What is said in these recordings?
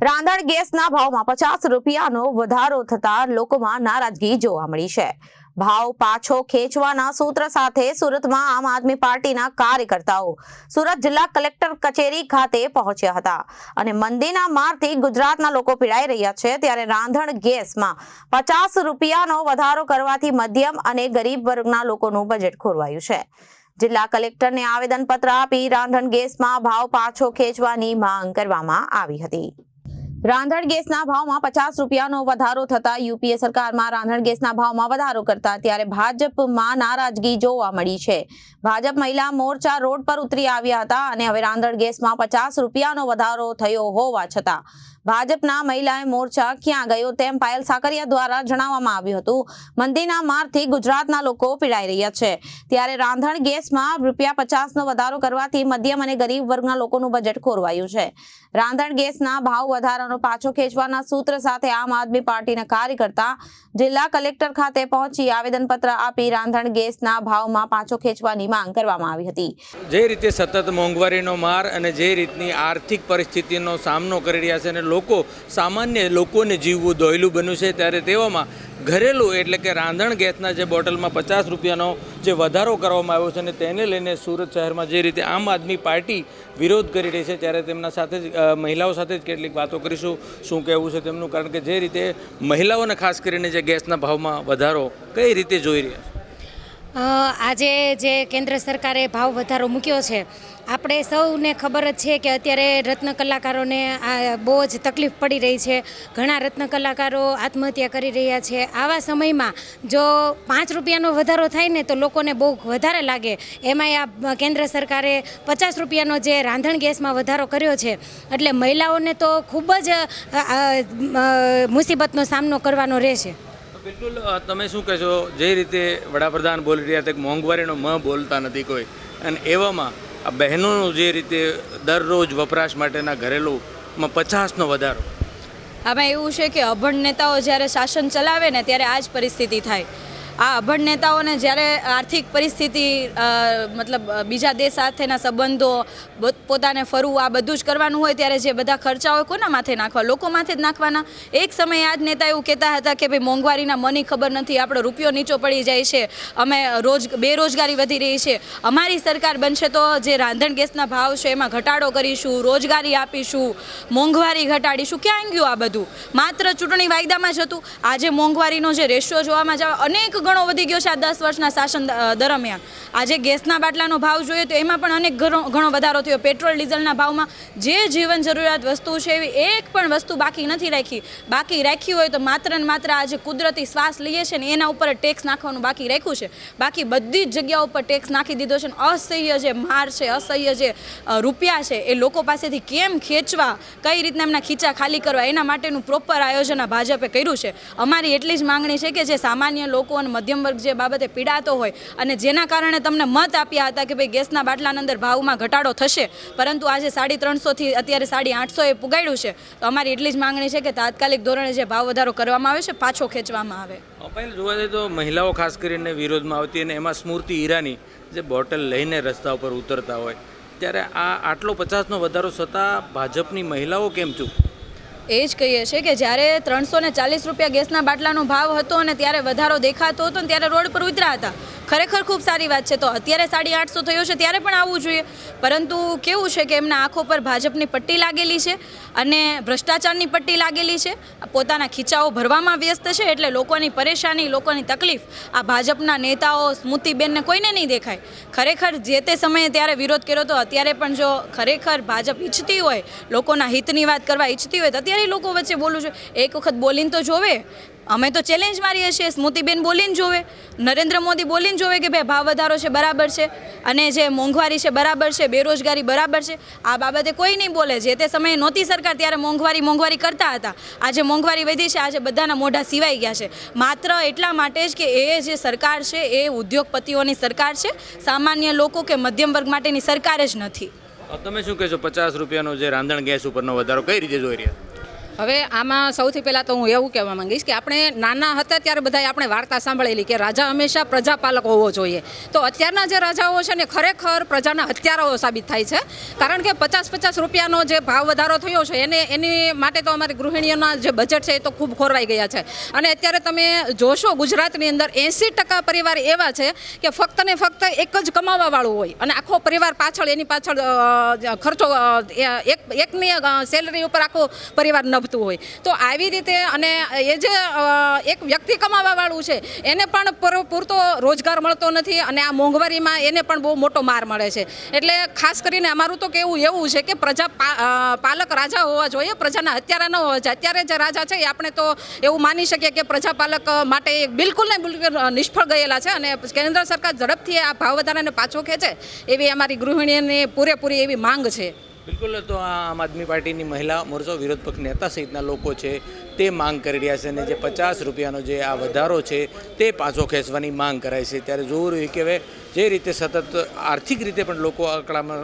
રાંધણ ગેસના ભાવમાં પચાસ રૂપિયાનો વધારો થતા લોકોમાં નારાજગી જોવા મળી છે. ભાવ પાછો ખેંચવાના સૂત્ર સાથે સુરતમાં આમ આદમી પાર્ટીના કાર્યકર્તાઓ સુરત જિલ્લા કલેક્ટર કચેરી ખાતે પહોંચ્યા હતા અને મંદીના મારથી ગુજરાતના લોકો પીડાઈ રહ્યા છે ત્યારે રાંધણ ગેસમાં પચાસ રૂપિયાનો વધારો કરવાથી મધ્યમ અને ગરીબ વર્ગના લોકોનું બજેટ ખોરવાયું છે. જિલ્લા કલેક્ટરને આવેદનપત્ર આપી રાંધણ ગેસમાં ભાવ પાછો ખેંચવાની માંગ કરવામાં આવી હતી. રાંધણ ગેસના ભાવમાં પચાસ રૂપિયાનો વધારો થતા યુપીએ સરકારમાં રાંધણ ગેસના ભાવમાં વધારો કરતા ત્યારે ભાજપમાં નારાજગી જોવા મળી છે. ભાજપ મહિલા મોરચા રોડ પર ઉતરી આવ્યા હતા અને હવે રાંધણ ગેસમાં પચાસ રૂપિયાનો વધારો થયો હોવા છતાં ભાજપના મહિલા મોરચા ક્યાં ગયો તેમ પાયલ સાકરિયા દ્વારા જણાવવામાં આવ્યું હતું. મંદીના મારથી ગુજરાતના લોકો પીડાઈ રહ્યા છે. ત્યારે રાંધણ ગેસમાં રૂપિયા પચાસનો વધારો કરવાથી મધ્યમ અને ગરીબ વર્ગના લોકોનું બજેટ ખોરવાયું છે. રાંધણ ગેસના ભાવ વધારાનો પાછો ખેંચવાના સૂત્ર સાથે આમ આદમી પાર્ટીના કાર્યકર્તા જિલ્લા કલેક્ટર ખાતે પહોંચી આવેદનપત્ર આપી રાંધણ ગેસના ભાવમાં પાછો ખેંચવાની માંગ કરવામાં આવી હતી. જે રીતે સતત મોંઘવારીનો માર અને જે રીતની આર્થિક પરિસ્થિતિનો સામનો કરી રહ્યા છે અને લોકો સામાન્ય લોકોને જીવવું દોયલું બન્યું છે ત્યારે તેવામાં ઘરેલું એટલે કે રાંધણ ગેસના જે બોટલમાં પચાસ રૂપિયાનો જે વધારો કરવામાં આવ્યો છે અને તેને લઈને સુરત શહેરમાં જે રીતે આમ આદમી પાર્ટી વિરોધ કરી રહી છે ત્યારે તેમના સાથે જ મહિલાઓ સાથે જ કેટલીક વાતો કરીશું, શું કહેવું છે તેમનું? કારણ કે જે રીતે મહિલાઓને ખાસ કરીને જે ગેસના ભાવમાં વધારો કઈ રીતે જોઈ રહ્યા આજે જે કેન્દ્ર સરકારે ભાવ વધારો મૂક્યો છે, આપણે સૌને ખબર જ છે કે અત્યારે રત્ન કલાકારોને આ બહુ જ તકલીફ પડી રહી છે. ઘણા રત્ન કલાકારો આત્મહત્યા કરી રહ્યા છે. આવા સમયમાં જો પાંચ રૂપિયાનો વધારો થાય ને તો લોકોને બહુ વધારે લાગે. એમાંય આ કેન્દ્ર સરકારે પચાસ રૂપિયાનો જે રાંધણ ગેસમાં વધારો કર્યો છે, એટલે મહિલાઓને તો ખૂબ જ મુસીબતનો સામનો કરવાનો રહેશે. બિલકુલ તમે શું કહેશો? જે રીતે વડાપ્રધાન બોલી રહ્યા હતા કે મોંઘવારીનો મ બોલતા નથી કોઈ. અને એવામાં આ બહેનોનું જે રીતે દરરોજ વપરાશ માટેના ઘરેલુંમાં પચાસનો વધારો. આમાં એવું છે કે અભણ નેતાઓ જ્યારે શાસન ચલાવે ને ત્યારે આ જ પરિસ્થિતિ થાય. આ અભણ નેતાઓને જ્યારે આર્થિક પરિસ્થિતિ મતલબ બીજા દેશ સાથેના સંબંધો પોતાને ફરવું, આ બધું જ કરવાનું હોય ત્યારે જે બધા ખર્ચા હોય કોના માથે નાખવા? લોકો માથે જ નાખવાના? એક સમયે આ જ નેતા એવું કહેતા હતા કે ભાઈ મોંઘવારીના મની ખબર નથી, આપણો રૂપિયો નીચો પડી જાય છે, અમે રોજ, બેરોજગારી વધી રહી છે. અમારી સરકાર બનશે તો જે રાંધણ ગેસના ભાવ છે, એમાં ઘટાડો કરીશું, રોજગારી આપીશું, મોંઘવારી ઘટાડીશું, ક્યાં ગયું આ બધું? માત્ર ચૂંટણી વાયદામાં જ હતું. આજે મોંઘવારીનો જે રેશિયો જોવામાં જાવ અનેક ગણો વધી ગયો છે આ દસ વર્ષના શાસન દરમિયાન. આજે ગેસના બાટલાનો ભાવ જોઈએ તો એમાં પણ અનેક ઘણો વધારો થયો. પેટ્રોલ, ડીઝલના ભાવમાં જે જીવન જરૂરિયાત વસ્તુ છે એવી એક પણ વસ્તુ બાકી નથી રાખી. બાકી રાખી હોય તો માત્ર ને માત્ર આજે કુદરતી શ્વાસ લઈએ છે ને એના ઉપર ટેક્સ નાખવાનું બાકી રાખ્યું છે. બાકી બધી જ જગ્યાઓ ઉપર ટેક્સ નાખી દીધો છે અસહ્ય જે માર છે, અસહ્ય જે રૂપિયા છે એ લોકો પાસેથી કેમ ખેંચવા, કઈ રીતના એમના ખીચા ખાલી કરવા એના માટેનું પ્રોપર આયોજન ભાજપે કર્યું છે. અમારી એટલી જ માંગણી છે કે જે સામાન્ય લોકો અને મધ્યમ વર્ગ જે બાબતે પીડાતો હોય અને જેના કારણે તમને મત આપ્યા હતા કે ભાઈ ગેસના બાટલાના અંદર ભાવમાં ઘટાડો થશે, પરંતુ આજે સાડી ત્રણસોથી અત્યારે સાડી આઠસોએ પુગાડ્યું છે, તો અમારી એટલી જ માંગણી છે કે તાત્કાલિક ધોરણે જે ભાવ વધારો કરવામાં આવે છે, પાછો ખેંચવામાં આવે. પહેલાં જોવા જઈએ તો મહિલાઓ ખાસ કરીને વિરોધમાં આવતી અને એમાં સ્મૃતિ ઈરાની જે બોટલ લઈને રસ્તા ઉપર ઉતરતા હોય, ત્યારે આ આટલો પચાસનો વધારો છતાં ભાજપની મહિલાઓ કેમ ચૂપ? એ જ કહીએ છીએ કે જ્યારે ત્રણસો ચાલીસ રૂપિયા ગેસના બાટલાનો ભાવ હતો અને ત્યારે વધારો દેખાતો હતો ત્યારે રોડ પર ઉતર્યા હતા ખરેખર ખૂબ સારી વાત છે. તો અત્યારે સાડી આઠસો થયો છે, ત્યારે પણ આવવું જોઈએ. પરંતુ કેવું છે કે એમના આંખો પર ભાજપની પટ્ટી લાગેલી છે અને ભ્રષ્ટાચારની પટ્ટી લાગેલી છે. પોતાના ખીચાઓ ભરવામાં વ્યસ્ત છે એટલે લોકોની પરેશાની, લોકોની તકલીફ આ ભાજપના નેતાઓ સ્મૃતિબેનને કોઈને નહીં દેખાય. ખરેખર જે તે સમયે ત્યારે વિરોધ કર્યો તો અત્યારે પણ જો ખરેખર ભાજપ ઈચ્છતી હોય, લોકોના હિતની વાત કરવા ઈચ્છતી હોય તો અત્યારે લોકો વચ્ચે બોલવું જોઈએ. એક વખત બોલીને તો જોવે અમે તો ચેલેન્જ મારીએ છીએ. સ્મૃતિબેન બોલીને જોવે. નરેન્દ્ર મોદી બોલીને જોવે કે ભાઈ, ભાવ વધારો છે, બરાબર છે. અને જે મોંઘવારી છે, બરાબર છે, બેરોજગારી બરાબર છે. આ બાબતે કોઈ નહીં બોલે. જે તે સમયે નહોતી સરકાર, ત્યારે મોંઘવારી મોંઘવારી કરતા હતા. આજે મોંઘવારી વધી છે, આજે બધાના મોઢા સિવાઈ ગયા છે. માત્ર એટલા માટે જ કે એ જે સરકાર છે, એ ઉદ્યોગપતિઓની સરકાર છે. સામાન્ય લોકો કે મધ્યમ વર્ગ માટેની સરકાર જ નથી. તમે શું કહેશો? પચાસ રૂપિયાનો જે રાંધણ ગેસ ઉપરનો વધારો કઈ રીતે જોઈ રહ્યા હવે આમાં સૌથી પહેલાં તો હું એવું કહેવા માંગીશ કે આપણે નાના હતા ત્યારે બધાએ આપણે વાર્તા સાંભળેલી કે રાજા હંમેશા પ્રજાપાલક હોવો જોઈએ. તો અત્યારના જે રાજાઓ છે ને ખરેખર પ્રજાના હત્યારાઓ સાબિત થાય છે. કારણ કે પચાસ પચાસ રૂપિયાનો જે ભાવ વધારો થયો છે, એને, એની માટે તો અમારી ગૃહિણીઓના જે બજેટ છે એ તો ખૂબ ખોરવાઈ ગયા છે. અને અત્યારે તમે જોશો ગુજરાતની અંદર એંસી ટકા પરિવાર એવા છે કે ફક્ત ને ફક્ત એક જ કમાવાવાળું હોય. અને આખો પરિવાર પાછળ, એની પાછળ ખર્ચો એક, એકની સેલરી ઉપર આખો પરિવાર નભતું હોય. તો આવી રીતે અને એ જે એક વ્યક્તિ કમાવાવાળું છે, એને પણ પર- પૂરતો રોજગાર મળતો નથી અને આ મોંઘવારીમાં એને પણ બહુ મોટો માર મળે છે. એટલે ખાસ કરીને અમારું તો કેવું, એવું છે કે પ્રજા પાલક રાજા હોવા જોઈએ, પ્રજાના હત્યારા ન હોવા જોઈએ. અત્યારે જે રાજા છે એ આપણે તો એવું માની શકીએ કે પ્રજાપાલક માટે બિલકુલ ને બિલકુલ નિષ્ફળ ગયેલા છે અને કેન્દ્ર સરકાર ઝડપથી આ ભાવ વધારાને પાછો ખેંચે એવી અમારી ગૃહિણીઓની પૂરેપૂરી એવી માંગ છે. બિલકુલ, તો આ આમ આદમી પાર્ટીની મહિલા મોરચો વિરોધ પક્ષ નેતા સહિતના લોકો છે, તે માંગ કરી રહ્યા છે અને જે પચાસ રૂપિયાનો જે આ વધારો છે, તે પાછો ખેંચવાની માંગ કરાય છે. ત્યારે જોવું રહ્યું કે હવે જે રીતે સતત આર્થિક રીતે પણ લોકો આંકડામાં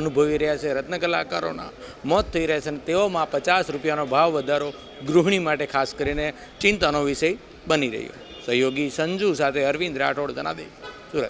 અનુભવી રહ્યા છે, રત્ન કલાકારોના મોત થઈ રહ્યા છે અને તેઓમાં પચાસ રૂપિયાનો ભાવ વધારો ગૃહિણી માટે ખાસ કરીને ચિંતાનો વિષય બની રહ્યો. સહયોગી સંજુ સાથે અરવિંદ રાઠોડ જનાદેશ